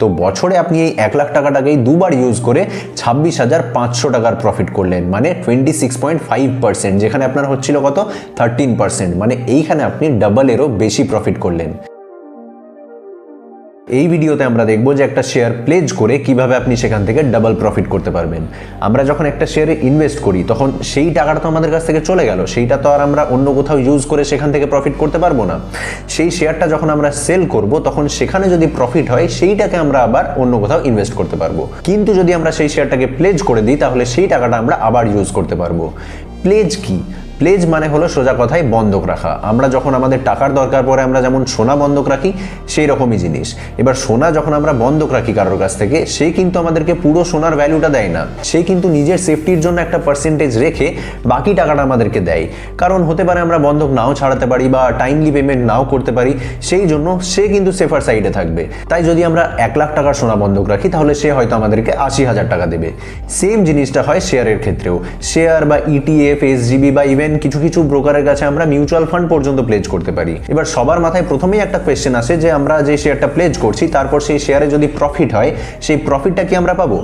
তো বছরে আপনি এই এক লাখ টাকাটাকেই দুবার ইউজ করে ছাব্বিশ হাজার পাঁচশো টাকার প্রফিট করলেন। মানে twenty six point five percent যেখানে আপনার হচ্ছিল কত? থার্টিন পার্সেন্ট মানে এইখানে আপনি ডাবলেরও বেশি প্রফিট করলেন। এই ভিডিওতে আমরা দেখব যে একটা শেয়ার প্লেজ করে কীভাবে আপনি সেখান থেকে ডাবল প্রফিট করতে পারবেন। আমরা যখন একটা শেয়ারে ইনভেস্ট করি, তখন সেই টাকাটা তো আমাদের কাছ থেকে চলে গেল। সেইটা তো আর আমরা অন্য কোথাও ইউজ করে সেখান থেকে প্রফিট করতে পারব না। সেই শেয়ারটা যখন আমরা সেল করব, তখন সেখানে যদি প্রফিট হয়, সেইটাকে আমরা আবার অন্য কোথাও ইনভেস্ট করতে পারব। কিন্তু যদি আমরা সেই শেয়ারটাকে প্লেজ করে দিই, তাহলে সেই টাকাটা আমরা আবার ইউজ করতে পারব। প্লেজ কি? প্লেজ মানে হলো সোজা কথায় বন্ধক রাখা। আমরা যখন আমাদের টাকার দরকার পড়ে, আমরা যেমন সোনা বন্ধক রাখি সেই রকমই জিনিস। এবার সোনা যখন আমরা বন্ধক রাখি কারোর কাছ থেকে, সে কিন্তু আমাদেরকে পুরো সোনার ভ্যালুটা দেয় না। সে কিন্তু নিজের সেফটির জন্য একটা পার্সেন্টেজ রেখে বাকি টাকাটা আমাদেরকে দেয়। কারণ হতে পারে আমরা বন্ধক নাও ছাড়াতে পারি বা টাইমলি পেমেন্ট নাও করতে পারি, সেই জন্য সে কিন্তু সেফার সাইডে থাকবে। তাই যদি আমরা এক লাখ টাকার সোনা বন্ধক রাখি, তাহলে সে হয়তো আমাদেরকে আশি হাজার টাকা দেবে। সেম জিনিসটা হয় শেয়ারের ক্ষেত্রেও। শেয়ার বা E ইটিএফ এসজিবি বা ইভেন কিছু কিছু ব্রোকারের কাছে আমরা মিউচুয়াল ফান্ড পর্যন্ত প্লেজ করতে পারি। এবার সবার মাথায় প্রথমেই একটা কোয়েশ্চেন আসে যে আমরা যে শেয়ারটা প্লেজ করছি, তারপর সেই শেয়ারে যদি প্রফিট হয়, সেই প্রফিটটা কি আমরা পাবো?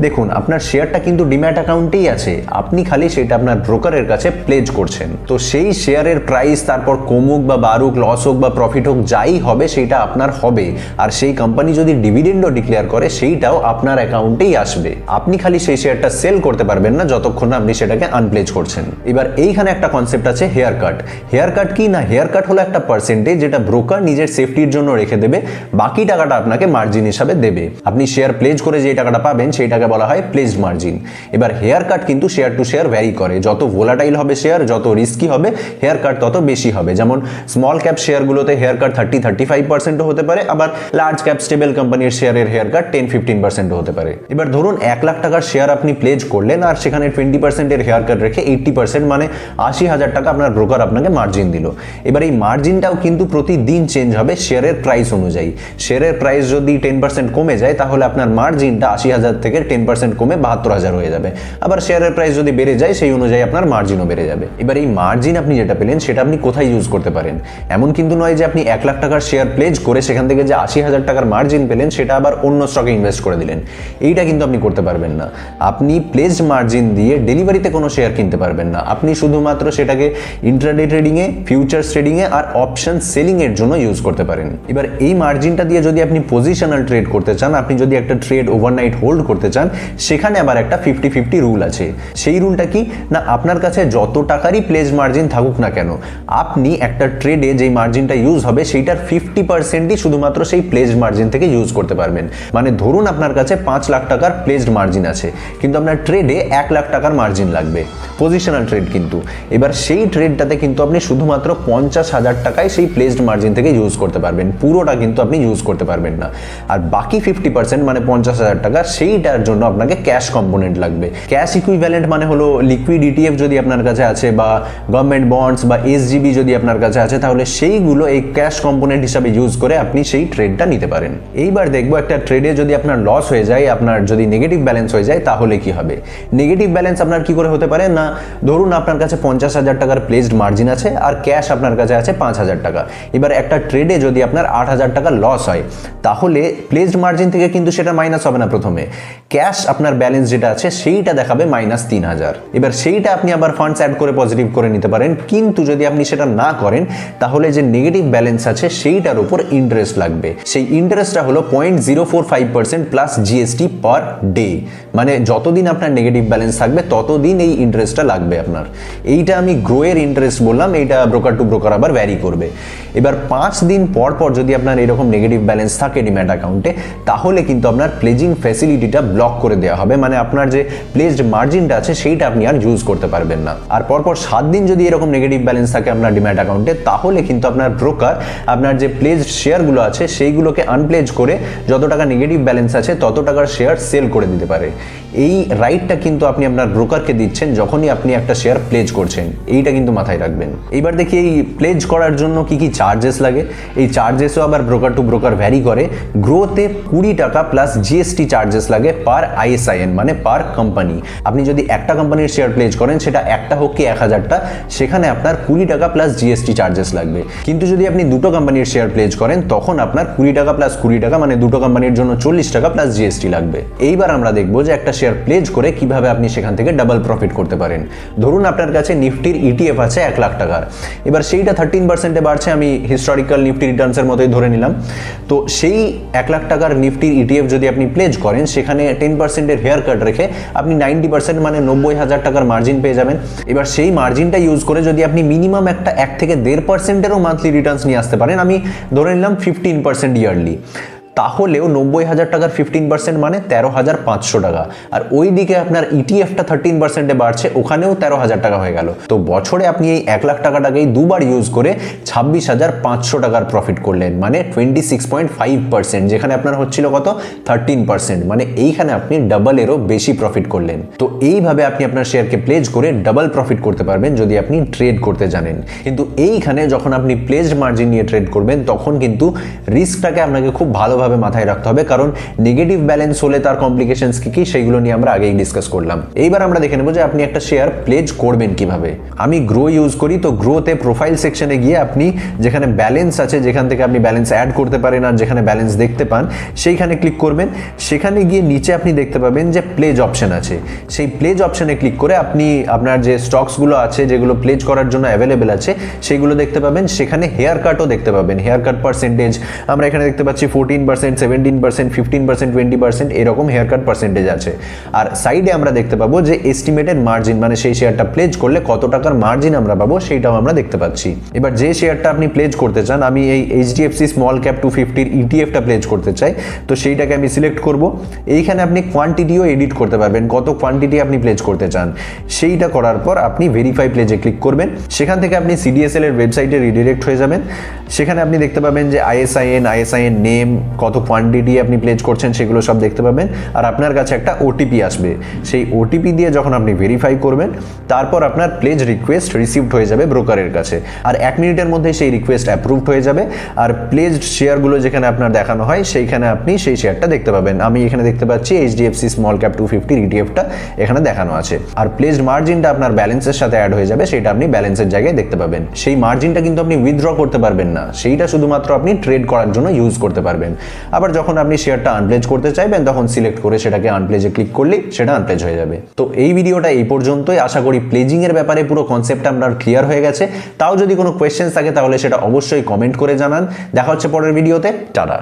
দেখুন, আপনার শেয়ারটা কিন্তু ডিম্যাট অ্যাকাউন্টেই আছে। আপনি খালি সেটা আপনার ব্রোকারের কাছে প্লেজ করছেন। তো সেই শেয়ারের প্রাইস তারপর কমুক বা বাড়ুক লস হোক বা প্রফিট হোক, যাই হবে, সেটা আপনার হবে। আর সেই কোম্পানি যদি ডিভিডেন্ডও ডিক্লেয়ার করে, সেইটাও আপনার অ্যাকাউন্টেই আসবে। আপনি খালি সেই শেয়ারটা সেল করতে পারবেন না, যতক্ষণ না আপনি সেটাকে আনপ্লেজ করছেন। এবার এইখানে একটা কনসেপ্ট আছে হেয়ার কাট হেয়ার কাট কি না? হেয়ার কাট হলো একটা পার্সেন্টেজ যেটা ব্রোকার নিজের সেফটির জন্য রেখে দেবে, বাকি টাকাটা আপনাকে মার্জিন হিসাবে দেবে। আপনি শেয়ার প্লেজ করে যে টাকাটা পাবেন সেই টাকা বলা হয় প্লেজড মার্জিন এবার হেয়ার কাট কিন্তু শেয়ার টু শেয়ার ভ্যারি করে। যত ভোলাটাইল হবে শেয়ার যত রিস্কি হবে হেয়ার কাট তত বেশি হবে। যেমন স্মল ক্যাপ শেয়ারগুলোতে haircut thirty thirty five পার্সেন্টও হতে পারে, আবার লার্জ ক্যাপ স্টেবল কোম্পানির শেয়ারের হেয়ার কাট টেন ফিফটিন পার্সেন্টও হতে পারে। এবার ধরুন এক লাখ টাকার শেয়ার আপনি প্লেজ করলেন, আর সেখানে টোয়েন্টি পার্সেন্টের হেয়ার কাট রেখে এইট্টি পার্সেন্ট মানে আশি হাজার টাকা আপনার ব্রোকার আপনাকে মার্জিন দিল। এবার এই মার্জিনটাও কিন্তু প্রতিদিন চেঞ্জ হবে শেয়ারের প্রাইস অনুযায়ী। শেয়ারের প্রাইস যদি টেন পার্সেন্ট কমে যায়, তাহলে আপনার মার্জিনটা আশি হাজার থেকে টেন পার্সেন্ট কমে বাহাত্তর হাজার হয়ে যাবে। আবার শেয়ারের প্রাইস যদি বেড়ে যায়, সেই অনুযায়ী আপনার মার্জিনও বেড়ে যাবে। এবার এই মার্জিন আপনি যেটা পেলেন, সেটা আপনি কোথায় ইউজ করতে পারেন? এমন কিন্তু নয় যে আপনি এক লাখ টাকার শেয়ার প্লেজ করে সেখান থেকে যে আশি হাজার টাকার মার্জিন পেলেন, সেটা আবার অন্য স্টকে ইনভেস্ট করে দিলেন। এইটা কিন্তু আপনি করতে পারবেন না। আপনি প্লেজ মার্জিন দিয়ে ডেলিভারিতে কোনো শেয়ার কিনতে পারবেন না। আপনি শুধুমাত্র সেটাকে ইন্ট্রাডে ট্রেডিংয়ে ফিউচার্স ট্রেডিংয়ে আর অপশন সেলিংয়ের জন্য ইউজ করতে পারেন। এবার এই মার্জিনটা দিয়ে যদি আপনি পজিশনাল ট্রেড করতে চান, আপনি যদি একটা ট্রেড ওভারনাইট হোল্ড করতে চান, সেখানে আবার একটা ফিফটি ফিফটি রুল আছে। সেই রুলটা কি? না, আপনার কাছে যত টাকারই প্লেজ মার্জিন থাকুক না কেন, আপনি একটা ট্রেডে যেই মার্জিনটা ইউজ হবে, সেইটার ফিফটি পার্সেন্টই শুধুমাত্র সেই প্লেজ মার্জিন থেকে ইউজ করতে পারবেন। মানে ধরুন আপনার কাছে পাঁচ লাখ টাকার প্লেজড মার্জিন আছে, কিন্তু আপনার ট্রেডে এক লাখ টাকার মার্জিন লাগবে। পজিশনাল ট্রেড কিন্তু। এবার সেই ট্রেডটাতে কিন্তু আপনি শুধুমাত্র পঞ্চাশ হাজার টাকায় সেই প্লেসড মার্জিন থেকে ইউজ করতে পারবেন। পুরোটা কিন্তু আপনি ইউজ করতে পারবেন না। আর বাকি ফিফটি পার্সেন্ট মানে পঞ্চাশ হাজার টাকা, সেইটার জন্য আপনাকে ক্যাশ কম্পোনেন্ট লাগবে। ক্যাশ ইকুইভ্যালেন্ট মানে হলো লিকুইড ইটিএফ যদি আপনার কাছে আছে বা গভর্নমেন্ট বন্ডস বা এসজিবি যদি আপনার কাছে আছে, তাহলে সেইগুলো এই ক্যাশ কম্পোনেন্ট হিসাবে ইউজ করে আপনি সেই ট্রেডটা নিতে পারেন। এইবার দেখব একটা ট্রেডে যদি আপনার লস হয়ে যায়, আপনার যদি নেগেটিভ ব্যালেন্স হয়ে যায়, তাহলে কি হবে? নেগেটিভ ব্যালেন্স আপনার কি করে হতে পারে? না, ধরুন আপনার কাছে পঞ্চাশ হাজার টাকার প্লেসড মার্জিন আছে আর ক্যাশ আপনার কাছে আছে পাঁচ হাজার টাকা। এবার একটা ট্রেডে যদি আপনার আট হাজার টাকা লস হয়, তাহলে প্লেসড মার্জিন থেকে কিন্তু সেটা মাইনাস হবে না প্রথমে। ক্যাশ আপনার ব্যালেন্স যেটা আছে, সেইটা দেখাবে মাইনাস তিন হাজার। এবার সেইটা আপনি আবার ফান্ডস অ্যাড করে পজিটিভ করে নিতে পারেন। কিন্তু যদি আপনি সেটা না করেন, তাহলে যে নেগেটিভ ব্যালেন্স আছে, সেইটার উপর ইন্টারেস্ট লাগবে। সেই ইন্টারেস্টটা হলো point zero four five percent plus GST per day মানে যতদিন আপনার নেগেটিভ ব্যালেন্স থাকবে, ততদিন এই ইন্টারেস্টটা লাগবে আপনার। এইটা আমি গ্রোয়ের ইন্টারেস্ট বললাম, এইটা ব্রোকার টু ব্রোকার আবার ভ্যারি করবে। এবার পাঁচ দিন পর পর যদি আপনার এরকম নেগেটিভ ব্যালেন্স থাকে ডিম্যাট অ্যাকাউন্টে তাহলে কিন্তু আপনার প্লেজিং ফ্যাসিলিটিটা ব্লক করে দেওয়া হবে। মানে আপনার যে প্লেজড মার্জিনটা আছে, সেইটা আপনি আর ইউজ করতে পারবেন না। আর পরপর সাত দিন যদি এরকম নেগেটিভ ব্যালেন্স থাকে আপনার ডিম্যাট অ্যাকাউন্টে তাহলে কিন্তু আপনার ব্রোকার আপনার যে প্লেজড শেয়ারগুলো আছে, সেইগুলোকে আনপ্লেজ করে যত টাকা নেগেটিভ ব্যালেন্স আছে, তত টাকার শেয়ার সেল করে দিতে পারে। এই রাইটটা কিন্তু আপনি আপনার ব্রোকারকে দিচ্ছেন, যখনই আপনি একটা শেয়ার প্লেজ করছেন, এইটা কিন্তু মাথায় রাখবেন। এইবার দেখি এই প্লেজ করার জন্য কি কি চার্জেস লাগে। এই চার্জেসও আবার ব্রোকার টু ব্রোকার ভ্যারি করে। গ্রোতে কুড়ি টাকা প্লাস জিএসটি চার্জেস লাগে পার আইএসআইএন মানে পার কোম্পানি আপনি যদি একটা কোম্পানির শেয়ার প্লেজ করেন, সেটা একটা হোক কি এক হাজারটা, সেখানে আপনার কুড়ি টাকা প্লাস জিএসটি চার্জেস লাগবে। কিন্তু যদি আপনি দুটো কোম্পানির শেয়ার প্লেজ করেন, তখন আপনার কুড়ি টাকা প্লাস কুড়ি টাকা মানে দুটো কোম্পানির জন্য চল্লিশ টাকা প্লাস জিএসটি লাগবে। এইবার আমরা দেখব যে একটা শেয়ার প্লেজ করে কীভাবে আপনি সেখান থেকে ডাবল প্রফিট করতে পারেন। ধরুন আপনার কাছে নিফটির ইটিএফ আছে এক লাখ টাকার। এবার সেইটা থার্টিন পার্সেন্টে বাড়ছে, আমি হিস্টোরিক্যাল নিফটি রিটার্নসের মতোই ধরে নিলাম। তো সেই এক লাখ টাকার নিফটির ইটিএফ যদি আপনি প্লেজ করেন, সেখানে টেন পার্সেন্টের হেয়ার কাট রেখে আপনি নাইনটি পার্সেন্ট মানে নব্বই হাজার টাকার মার্জিন পেয়ে যাবেন। এবার সেই মার্জিনটা ইউজ করে যদি আপনি মিনিমাম একটা এক থেকে দেড় পার্সেন্টেরও মান্থলি রিটার্নস নিয়ে আসতে পারেন, আমি ধরে নিলাম ফিফটিন পার্সেন্ট ইয়ারলি তাহলেও নব্বই হাজার টাকার ফিফটিন পার্সেন্ট মানে তেরো হাজার পাঁচশো টাকা। আর ওই দিকে আপনার ইটিএফটা থার্টিন পার্সেন্টে বাড়ছে, ওখানেও তেরো হাজার টাকা হয়ে গেল। তো বছরে আপনি এই এক লাখ টাকাটাকেই দুবার ইউজ করে ছাব্বিশ হাজার পাঁচশো টাকার প্রফিট করলেন মানে twenty six point five percent যেখানে আপনার হচ্ছিল কত? থার্টিন পার্সেন্ট মানে এইখানে আপনি ডাবলেরও বেশি প্রফিট করলেন। তো এইভাবে আপনি আপনার শেয়ারকে প্লেজ করে ডাবল প্রফিট করতে পারবেন যদি আপনি ট্রেড করতে জানেন। কিন্তু এইখানে যখন আপনি প্লেজ মার্জিন নিয়ে ট্রেড করবেন, তখন কিন্তু রিস্কটাকে আপনাকে খুব ভালোভাবে ভাবে মাথায় রাখতে হবে, কারণ নেগেটিভ ব্যালেন্স হলে তার কমপ্লিকেশনস কি কি সেইগুলো নিয়ে আমরা আগেই ডিসকাস করলাম। এইবার আমরা দেখে নেব যে আপনি একটা শেয়ার প্লেজ করবেন কীভাবে। আমি গ্রো ইউজ করি, তো গ্রোতে প্রোফাইল সেকশনে গিয়ে আপনি যেখানে ব্যালেন্স আছে, যেখান থেকে আপনি ব্যালেন্স অ্যাড করতে পারেন আর যেখানে ব্যালেন্স দেখতে পান, সেইখানে ক্লিক করবেন। সেখানে গিয়ে নিচে আপনি দেখতে পাবেন যে প্লেজ অপশন আছে। সেই প্লেজ অপশনে ক্লিক করে আপনি আপনার যে স্টকসগুলো আছে, যেগুলো প্লেজ করার জন্য অ্যাভেলেবেল আছে সেইগুলো দেখতে পাবেন। সেখানে হেয়ার কাটও দেখতে পাবেন। হেয়ার কাট পার্সেন্টেজ আমরা এখানে দেখতে পাচ্ছি fourteen percent seventeen percent fifteen percent twenty percent এরকম হেয়ার কাট পার্সেন্টেজ আছে। আর সাইডে আমরা দেখতে পাবো যে এস্টিমেটেড মার্জিন মানে সেই শেয়ারটা প্লেজ করলে কত টাকার মার্জিন আমরা পাবো সেইটাও আমরা দেখতে পাচ্ছি। এবার যে শেয়ারটা আপনি প্লেজ করতে চান, আমি এই এইচডিএফসি স্মল ক্যাপ টু ফিফটির ইটিএফটা প্লেজ করতে চাই। তো সেইটাকে আমি সিলেক্ট করব। এইখানে আপনি কোয়ান্টিটিও এডিট করতে পারবেন, কত কোয়ান্টিটি আপনি প্লেজ করতে চান। সেইটা করার পর আপনি ভেরিফাই প্লেজে ক্লিক করবেন। সেখান থেকে আপনি সিডিএসএল এর ওয়েবসাইটে রিডিরেক্ট হয়ে যাবেন। সেখানে আপনি দেখতে পাবেন যে আইএসআইএন আইএসআইএন নেম কত কোয়ান্টিটি আপনি প্লেজ করছেন সেগুলো সব দেখতে পাবেন। আর আপনার কাছে একটা ওটিপি আসবে। সেই ওটিপি দিয়ে যখন আপনি ভেরিফাই করবেন, তারপর আপনার প্লেজ রিকোয়েস্ট রিসিভড হয়ে যাবে ব্রোকারের কাছে। আর এক মিনিটের মধ্যে সেই রিকোয়েস্ট অ্যাপ্রুভড হয়ে যাবে। আর প্লেজড শেয়ারগুলো যেখানে আপনার দেখানো হয়, সেইখানে আপনি সেই শেয়ারটা দেখতে পাবেন। আমি এখানে দেখতে পাচ্ছি এইচডিএফসি স্মল ক্যাপ টু ফিফটির ইটিএফটা এখানে দেখানো আছে। আর প্লেজড মার্জিনটা আপনার ব্যালেন্সের সাথে অ্যাড হয়ে যাবে, সেটা আপনি ব্যালেন্সের জায়গায় দেখতে পাবেন। সেই মার্জিনটা কিন্তু আপনি উইথড্র করতে পারবেন না। সেইটা শুধুমাত্র আপনি ট্রেড করার জন্য ইউজ করতে পারবেন। আবার যখন আপনি শেয়ারটা আনপ্লেজ করতে চাইবেন, তখন সিলেক্ট করে সেটাকে আনপ্লেজে ক্লিক করলেই সেটা আনপ্লেজ হয়ে যাবে। তো এই ভিডিওটা এই পর্যন্তই। আশা করি প্লেজিংয়ের ব্যাপারে পুরো কনসেপ্টটা আপনার ক্লিয়ার হয়ে গেছে। তাও যদি কোনো কোয়েশ্চেন্স থাকে, তাহলে সেটা অবশ্যই কমেন্ট করে জানান। দেখা হচ্ছে পরের ভিডিওতে টাটা।